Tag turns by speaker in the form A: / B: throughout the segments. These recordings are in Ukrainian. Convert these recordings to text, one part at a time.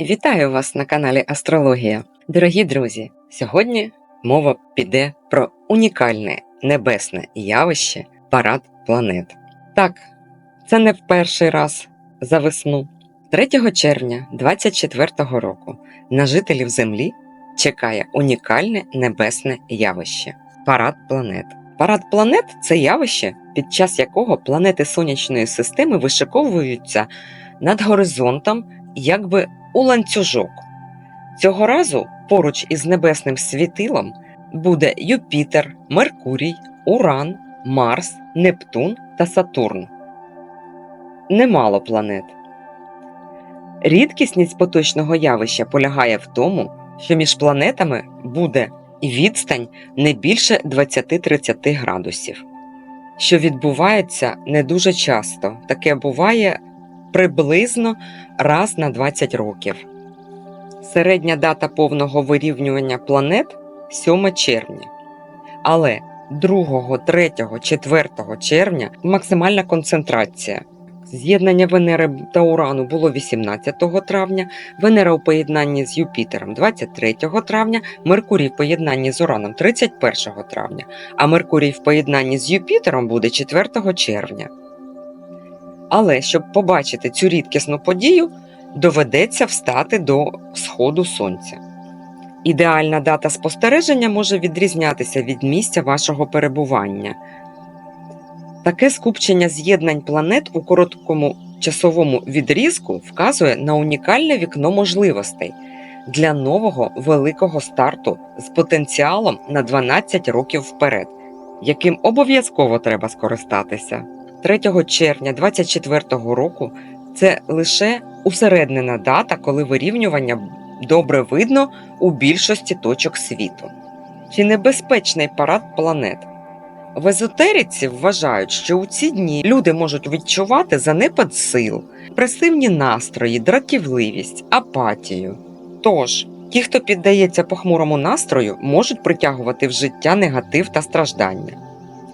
A: Вітаю вас на каналі Астрологія. Дорогі друзі, сьогодні мова піде про унікальне небесне явище парад планет. Так, це не в перший раз за весну. 3 червня 24 року на жителів Землі чекає унікальне небесне явище парад планет. Парад планет це явище, під час якого планети сонячної системи вишиковуються над горизонтом, якби у ланцюжок. Цього разу поруч із небесним світилом буде Юпітер, Меркурій, Уран, Марс, Нептун та Сатурн. Немало планет. Рідкісність поточного явища полягає в тому, що між планетами буде відстань не більше 20-30 градусів, що відбувається не дуже часто. Таке буває приблизно раз на 20 років. Середня дата повного вирівнювання планет 7 червня. Але 2, 3, 4 червня максимальна концентрація. З'єднання Венери та Урану було 18 травня, Венера у поєднанні з Юпітером 23 травня, Меркурій в поєднанні з Ураном 31 травня, а Меркурій в поєднанні з Юпітером буде 4 червня. Але щоб побачити цю рідкісну подію, доведеться встати до сходу сонця. Ідеальна дата спостереження може відрізнятися від місця вашого перебування. Таке скупчення з'єднань планет у короткому часовому відрізку вказує на унікальне вікно можливостей для нового великого старту з потенціалом на 12 років вперед, яким обов'язково треба скористатися. 3 червня 2024 року це лише усереднена дата, коли вирівнювання добре видно у більшості точок світу. Чи небезпечний парад планет? В езотериці вважають, що у ці дні люди можуть відчувати занепад сил, пресивні настрої, дратівливість, апатію. Тож, ті, хто піддається похмурому настрою, можуть притягувати в життя негатив та страждання.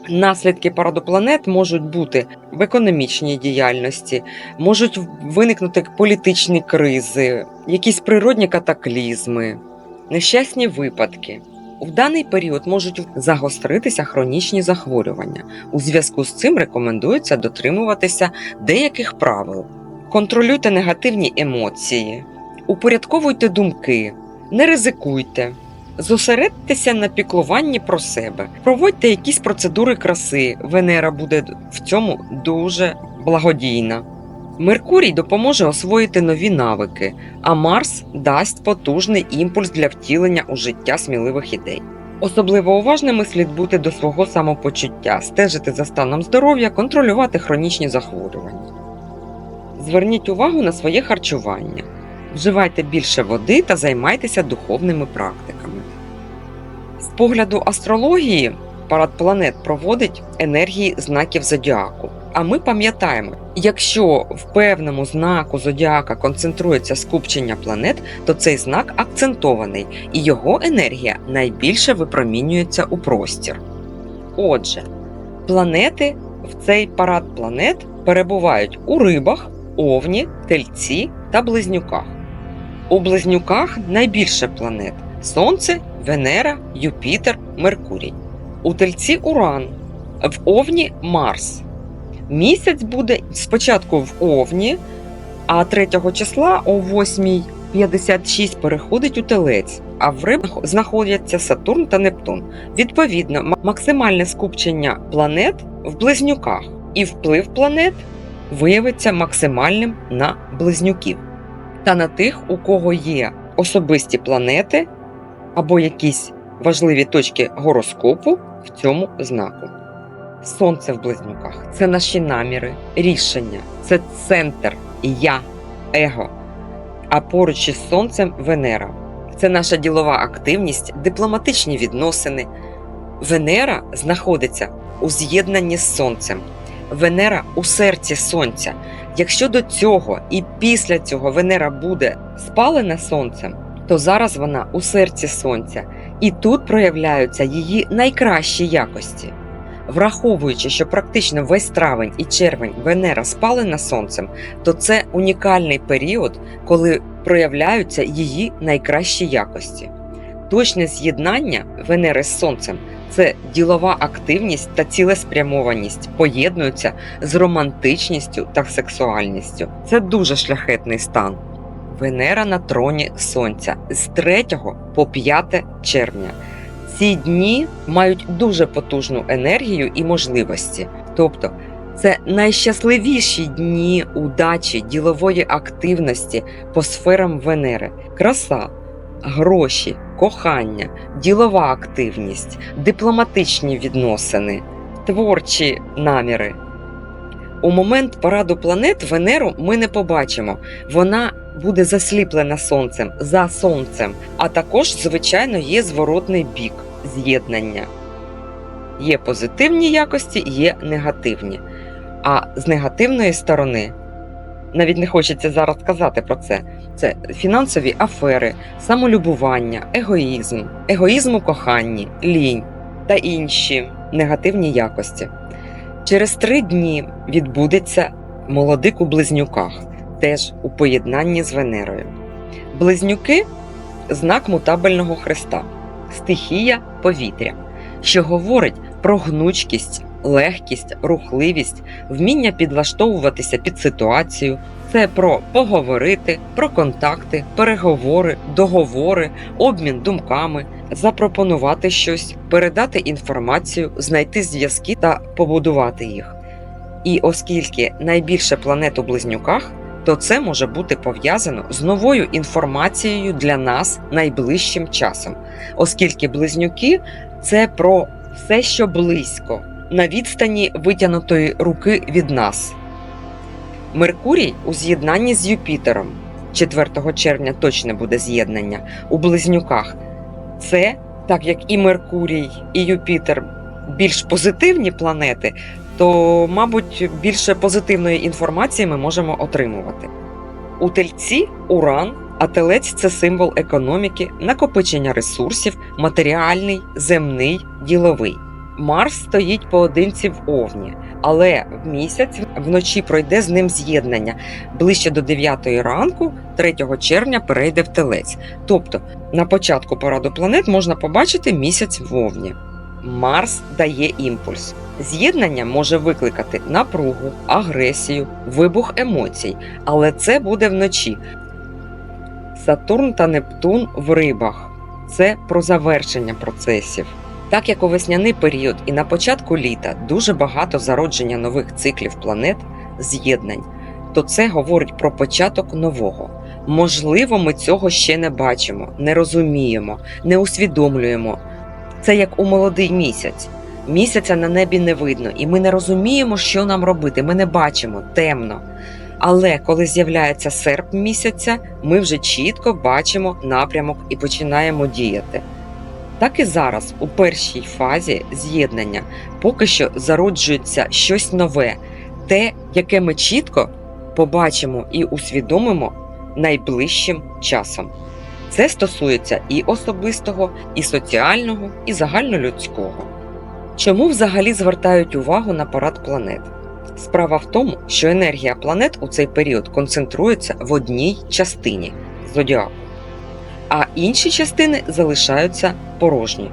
A: Наслідки параду планет можуть бути в економічній діяльності, можуть виникнути політичні кризи, якісь природні катаклізми, нещасні випадки. У даний період можуть загостритися хронічні захворювання. У зв'язку з цим рекомендується дотримуватися деяких правил. Контролюйте негативні емоції, упорядковуйте думки, не ризикуйте. Зосередьтеся на піклуванні про себе, проводьте якісь процедури краси. Венера буде в цьому дуже благодійна. Меркурій допоможе освоїти нові навики, а Марс дасть потужний імпульс для втілення у життя сміливих ідей. Особливо уважними слід бути до свого самопочуття, стежити за станом здоров'я, контролювати хронічні захворювання. Зверніть увагу на своє харчування. Вживайте більше води та займайтеся духовними практиками. З погляду астрології парад планет проводить енергії знаків зодіаку. А ми пам'ятаємо, якщо в певному знаку зодіака концентрується скупчення планет, то цей знак акцентований і його енергія найбільше випромінюється у простір. Отже, планети в цей парад планет перебувають у рибах, овні, тельці та близнюках. У близнюках найбільше планет Сонце, Венера, Юпітер, Меркурій. У тельці Уран, в Овні Марс. Місяць буде спочатку в Овні, а 3 числа о 8.56 переходить у телець, а в рибах знаходяться Сатурн та Нептун. Відповідно, максимальне скупчення планет в близнюках, і вплив планет виявиться максимальним на близнюків та на тих, у кого є особисті планети або якісь важливі точки гороскопу в цьому знаку. Сонце в близнюках це наші наміри, рішення, це центр, я, его. А поруч із сонцем Венера. Це наша ділова активність, дипломатичні відносини. Венера знаходиться у з'єднанні з сонцем. Венера у серці сонця. Якщо до цього і після цього Венера буде спалена сонцем, то зараз вона у серці сонця, і тут проявляються її найкращі якості. Враховуючи, що практично весь травень і червень Венера спалена сонцем, то це унікальний період, коли проявляються її найкращі якості. Точне з'єднання Венери з Сонцем це ділова активність та цілеспрямованість поєднуються з романтичністю та сексуальністю. Це дуже шляхетний стан. Венера на троні Сонця з 3 по 5 червня. Ці дні мають дуже потужну енергію і можливості. Тобто, це найщасливіші дні удачі, ділової активності по сферам Венери, краса, гроші, кохання, ділова активність, дипломатичні відносини, творчі наміри. У момент параду планет Венеру ми не побачимо. Вона буде засліплена сонцем за сонцем, а також, звичайно, є зворотний бік з'єднання. Є позитивні якості, є негативні. А з негативної сторони, навіть не хочеться зараз казати про це, це фінансові афери, самолюбування, егоїзм, егоїзм у коханні, лінь та інші негативні якості. Через три дні відбудеться молодик у близнюках, теж у поєднанні з Венерою. Близнюки знак мутабельного хреста, стихія повітря, що говорить про гнучкість, легкість, рухливість, вміння підлаштовуватися під ситуацію. Це про поговорити, про контакти, переговори, договори, обмін думками, запропонувати щось, передати інформацію, знайти зв'язки та побудувати їх. І оскільки найбільше планет у близнюках, то це може бути пов'язано з новою інформацією для нас найближчим часом, оскільки близнюки це про все, що близько, на відстані витягнутої руки від нас. Меркурій у з'єднанні з Юпітером 4 червня точно буде з'єднання у близнюках. Це так як і Меркурій, і Юпітер більш позитивні планети, то, мабуть, більше позитивної інформації ми можемо отримувати. У тельці уран, а телець це символ економіки, накопичення ресурсів, матеріальний, земний, діловий. Марс стоїть поодинці в Овні, але в місяць вночі пройде з ним з'єднання. Ближче до 9 ранку, 3 червня, перейде в телець. Тобто на початку параду планет можна побачити місяць в Овні. Марс дає імпульс. З'єднання може викликати напругу, агресію, вибух емоцій, але це буде вночі. Сатурн та Нептун в рибах це про завершення процесів. Так як у весняний період і на початку літа дуже багато зародження нових циклів планет, з'єднань, то це говорить про початок нового. Можливо, ми цього ще не бачимо, не розуміємо, не усвідомлюємо. Це як у молодий місяць. Місяця на небі не видно, і ми не розуміємо, що нам робити. Ми не бачимо темно. Але коли з'являється серп місяця, ми вже чітко бачимо напрямок і починаємо діяти. Так і зараз, у першій фазі з'єднання, поки що зароджується щось нове, те, яке ми чітко побачимо і усвідомимо найближчим часом. Це стосується і особистого, і соціального, і загальнолюдського. Чому взагалі звертають увагу на парад планет? Справа в тому, що енергія планет у цей період концентрується в одній частині зодіаку, а інші частини залишаються порожні.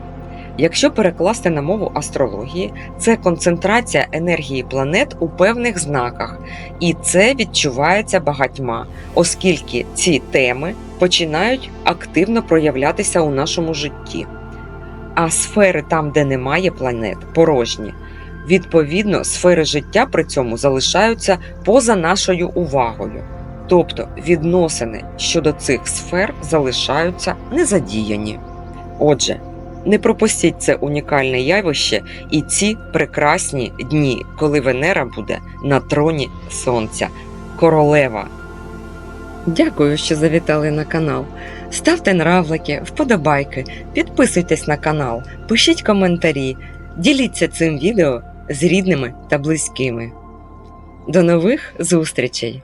A: Якщо перекласти на мову астрології, це концентрація енергії планет у певних знаках, і це відчувається багатьма, оскільки ці теми починають активно проявлятися у нашому житті. А сфери там, де немає планет, порожні. Відповідно, сфери життя при цьому залишаються поза нашою увагою. Тобто відносини щодо цих сфер залишаються незадіяні. Отже, не пропустіть це унікальне явище і ці прекрасні дні, коли Венера буде на троні Сонця, королева. Дякую, що завітали на канал. Ставте нравлики, вподобайки, підписуйтесь на канал, пишіть коментарі, діліться цим відео з рідними та близькими. До нових зустрічей!